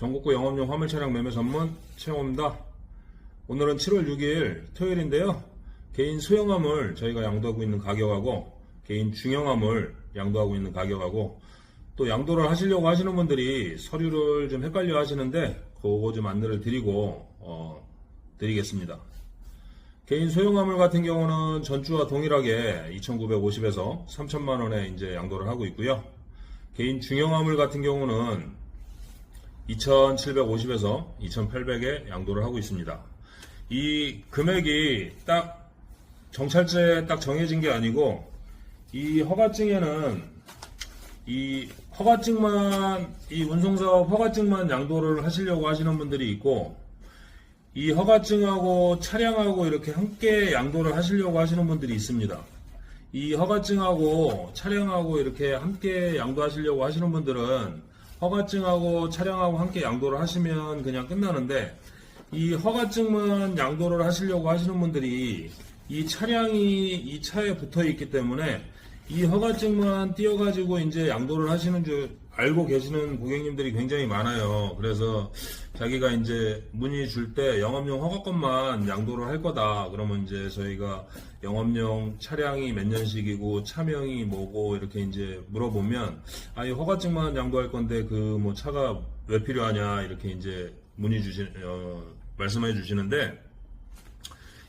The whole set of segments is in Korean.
전국구 영업용 화물 차량 매매 전문 최영호입니다. 오늘은 7월 6일 토요일인데요. 개인 소형화물 저희가 양도하고 있는 가격하고 개인 중형화물 양도하고 있는 가격하고 또 양도를 하시려고 하시는 분들이 서류를 좀 헷갈려 하시는데 그거 좀 안내를 드리고 어, 드리겠습니다. 개인 소형화물 같은 경우는 전주와 동일하게 2,950에서 3,000만 원에 이제 양도를 하고 있고요. 개인 중형화물 같은 경우는 2,750에서 2,800에 양도를 하고 있습니다. 이 금액이 딱 정찰제에 딱 정해진 게 아니고 이 허가증에는 이 허가증만 이 운송사업 허가증만 양도를 하시려고 하시는 분들이 있고 이 허가증하고 차량하고 이렇게 함께 양도를 하시려고 하시는 분들이 있습니다. 이 허가증하고 차량하고 이렇게 함께 양도하시려고 하시는 분들은 허가증하고 차량하고 함께 양도를 하시면 그냥 끝나는데 이 허가증만 양도를 하시려고 하시는 분들이 이 차량이 이 차에 붙어 있기 때문에 이 허가증만 띄어가지고 이제 양도를 하시는 줄 알고 계시는 고객님들이 굉장히 많아요. 그래서 자기가 이제 문의 줄 때 영업용 허가권만 양도를 할 거다. 그러면 이제 저희가 영업용 차량이 몇 년식이고 차명이 뭐고 이렇게 이제 물어보면 아, 이 허가증만 양도할 건데 그 뭐 차가 왜 필요하냐 이렇게 이제 문의 주시, 어, 말씀해 주시는데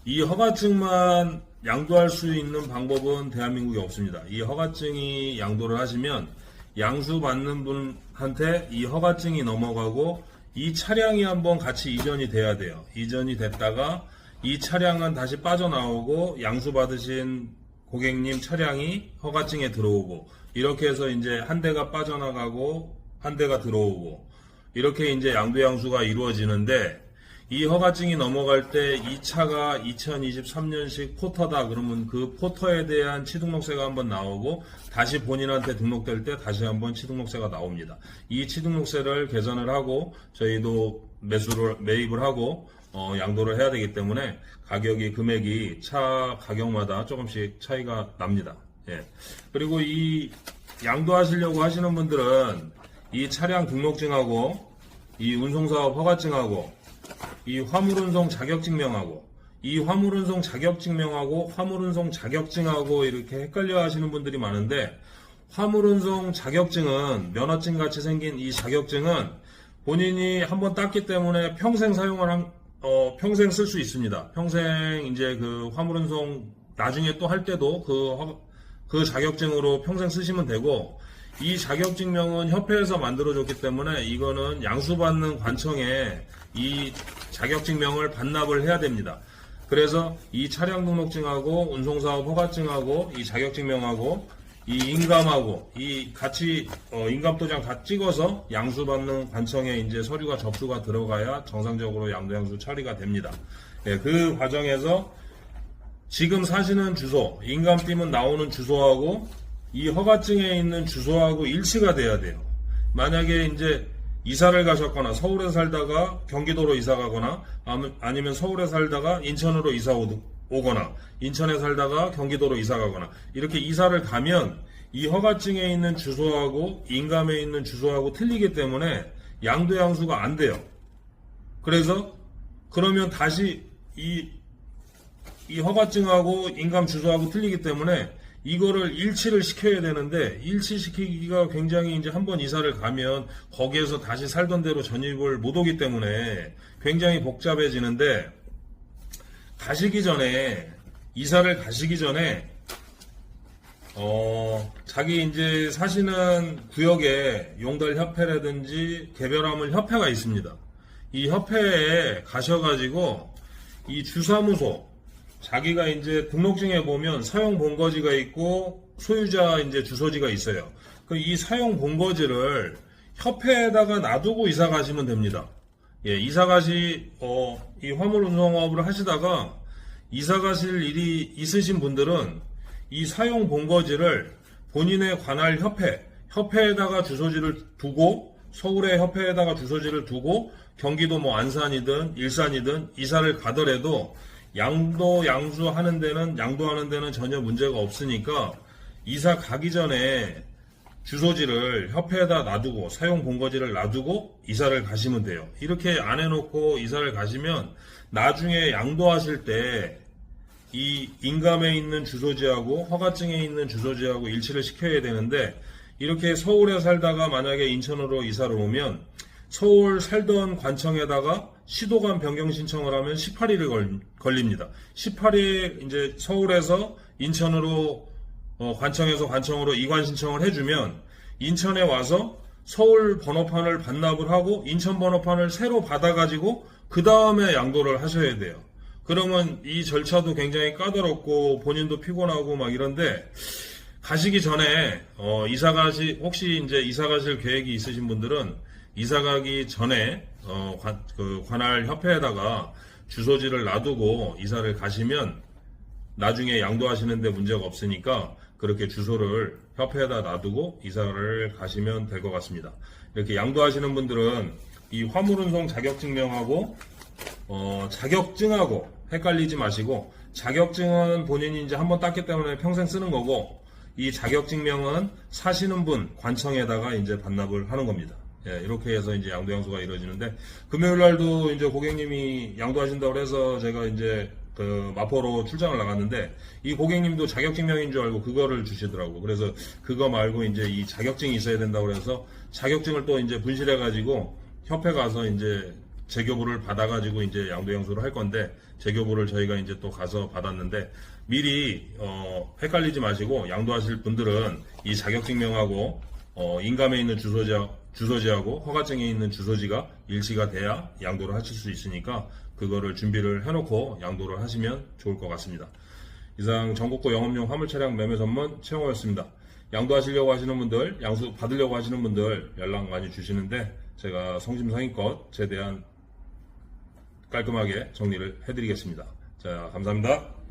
이 허가증만 양도할 수 있는 방법은 대한민국에 없습니다. 이 허가증이 양도를 하시면 양수 받는 분한테 이 허가증이 넘어가고 이 차량이 한번 같이 이전이 돼야 돼요. 이전이 됐다가 이 차량은 다시 빠져나오고 양수 받으신 고객님 차량이 허가증에 들어오고 이렇게 해서 이제 한 대가 빠져나가고 한 대가 들어오고 이렇게 이제 양도 양수가 이루어지는데 이 허가증이 넘어갈 때이 차가 2023년식 포터다 그러면 그 포터에 대한 취등록세가 한번 나오고 다시 본인한테 등록될 때 다시 한번 취등록세가 나옵니다. 이 취등록세를 계산을 하고 저희도 매수를 매입을 하고 어, 양도를 해야 되기 때문에 가격이 금액이 차 가격마다 조금씩 차이가 납니다. 예. 그리고 이 양도하시려고 하시는 분들은 이 차량 등록증하고 이 운송사업 허가증하고 이 화물운송 자격증명하고 이 화물운송 자격증명하고 화물운송 자격증하고 이렇게 헷갈려 하시는 분들이 많은데 화물운송 자격증은 면허증 같이 생긴 이 자격증은 본인이 한번 땄기 때문에 평생 사용을 한, 어, 평생 쓸 수 있습니다. 평생 이제 그 화물운송 나중에 또 할 때도 그, 허- 그 자격증으로 평생 쓰시면 되고 이 자격증명은 협회에서 만들어줬기 때문에 이거는 양수받는 관청에 이 자격증명을 반납을 해야 됩니다. 그래서 이 차량 등록증하고 운송사업 허가증하고 이 자격증명하고 이 인감하고 이 같이 어, 인감도장 다 찍어서 양수받는 관청에 이제 서류가 접수가 들어가야 정상적으로 양도양수 처리가 됩니다. 예, 그 과정에서 지금 사시는 주소, 인감팀은 나오는 주소하고 이 허가증에 있는 주소하고 일치가 돼야 돼요. 만약에 이제 이사를 가셨거나 서울에 살다가 경기도로 이사 가거나 아니면 서울에 살다가 인천으로 이사 오- 오거나 인천에 살다가 경기도로 이사 가거나 이렇게 이사를 가면 이 허가증에 있는 주소하고 인감에 있는 주소하고 틀리기 때문에 양도 양수가 안 돼요. 그래서 그러면 다시 이 이 허가증하고 인감 주소하고 틀리기 때문에 이거를 일치를 시켜야 되는데 일치시키기가 굉장히 이제 한 번 이사를 가면 거기에서 다시 살던 대로 전입을 못 오기 때문에 굉장히 복잡해지는데 가시기 전에 이사를 가시기 전에 어 자기 이제 사시는 구역에 용달 협회라든지 개별화물 협회가 있습니다. 이 협회에 가셔가지고 이 주사무소 자기가 이제 등록증에 보면 사용 본거지가 있고 소유자 이제 주소지가 있어요. 그이 사용 본거지를 협회에다가 놔두고 이사 가시면 됩니다. 예, 이사 가시 어, 이 화물 운송업을 하시다가 이사 가실 일이 있으신 분들은 이 사용 본거지를 본인의 관할 협회, 협회에다가 주소지를 두고 서울의 협회에다가 주소지를 두고 경기도 뭐 안산이든 일산이든 이사를 가더라도 양도 양수 하는 데는 양도하는 데는 전혀 문제가 없으니까 이사 가기 전에 주소지를 협회에다 놔두고 사용 본거지를 놔두고 이사를 가시면 돼요. 이렇게 안 해놓고 이사를 가시면 나중에 양도하실 때 이 인감에 있는 주소지하고 허가증에 있는 주소지하고 일치를 시켜야 되는데 이렇게 서울에 살다가 만약에 인천으로 이사를 오면 서울 살던 관청에다가 시도관 변경 신청을 하면 18일이 걸립니다. 18일 이제 서울에서 인천으로 어, 관청에서 관청으로 이관 신청을 해주면 인천에 와서 서울 번호판을 반납을 하고 인천 번호판을 새로 받아가지고 그 다음에 양도를 하셔야 돼요. 그러면 이 절차도 굉장히 까다롭고 본인도 피곤하고 막 이런데 가시기 전에 어, 이사 가시 혹시 이제 이사 가실 계획이 있으신 분들은 이사 가기 전에 어, 관, 그 관할 협회에다가 주소지를 놔두고 이사를 가시면 나중에 양도하시는데 문제가 없으니까 그렇게 주소를 협회에다 놔두고 이사를 가시면 될 것 같습니다. 이렇게 양도하시는 분들은 이 화물운송 자격증명하고 어, 자격증하고 헷갈리지 마시고 자격증은 본인이 이제 한번 땄기 때문에 평생 쓰는 거고 이 자격증명은 사시는 분 관청에다가 이제 반납을 하는 겁니다. 예, 이렇게 해서 이제 양도 양수가 이루어지는데 금요일 날도 이제 고객님이 양도하신다고 해서 제가 이제 그 마포로 출장을 나갔는데 이 고객님도 자격증명인 줄 알고 그거를 주시더라고. 그래서 그거 말고 이제 이 자격증이 있어야 된다고 해서 자격증을 또 이제 분실해 가지고 협회 가서 이제 재교부를 받아 가지고 이제 양도 양수를 할 건데 재교부를 저희가 이제 또 가서 받았는데 미리 어, 헷갈리지 마시고 양도하실 분들은 이 자격증명하고 어, 인감에 있는 주소지 주소지하고 허가증에 있는 주소지가 일치가 돼야 양도를 하실 수 있으니까 그거를 준비를 해놓고 양도를 하시면 좋을 것 같습니다. 이상 전국구 영업용 화물 차량 매매 전문 최영호였습니다. 양도하시려고 하시는 분들, 양수 받으려고 하시는 분들 연락 많이 주시는데 제가 성심성의껏 최대한 깔끔하게 정리를 해드리겠습니다. 자, 감사합니다.